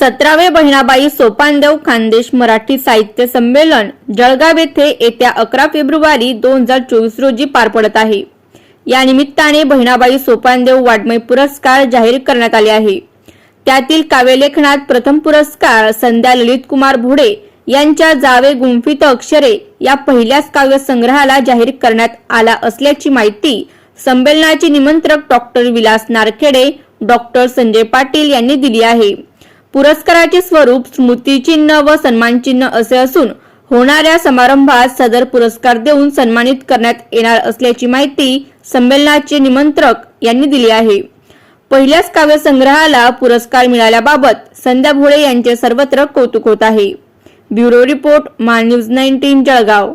सतरावे बहिणाबाई सोपानदेव खानदेश मराठी साहित्य संमेलन जळगाव येथे येत्या अकरा फेब्रुवारी दोन हजार चोवीस रोजी पार पडत आहे. या निमित्ताने बहिणाबाई सोपानदेव वाड्मय पुरस्कार जाहीर करण्यात आले आहे. त्यातील काव्यलेखनात प्रथम पुरस्कार संध्या ललित कुमार भोडे यांच्या जावे गुंफित अक्षरे या पहिल्याच काव्य संग्रहाला जाहीर करण्यात आला असल्याची माहिती संमेलनाचे निमंत्रक डॉक्टर विलास नारखेडे डॉक्टर संजय पाटील यांनी दिली आहे. पुरस्काराचे स्वरूप स्मृतिचिन्ह व सन्मानचिन्ह असे असून होणाऱ्या समारंभात सदर पुरस्कार देऊन सन्मानित करण्यात येणार असल्याची माहिती संमेलनाचे निमंत्रक यांनी दिली आहे. पहिल्याच काव्यसंग्रहाला पुरस्कार मिळाल्याबाबत संध्या भोळे यांचे सर्वत्र कौतुक होत आहे. ब्युरो रिपोर्ट मा न्यूज नाईन्टीन जळगाव.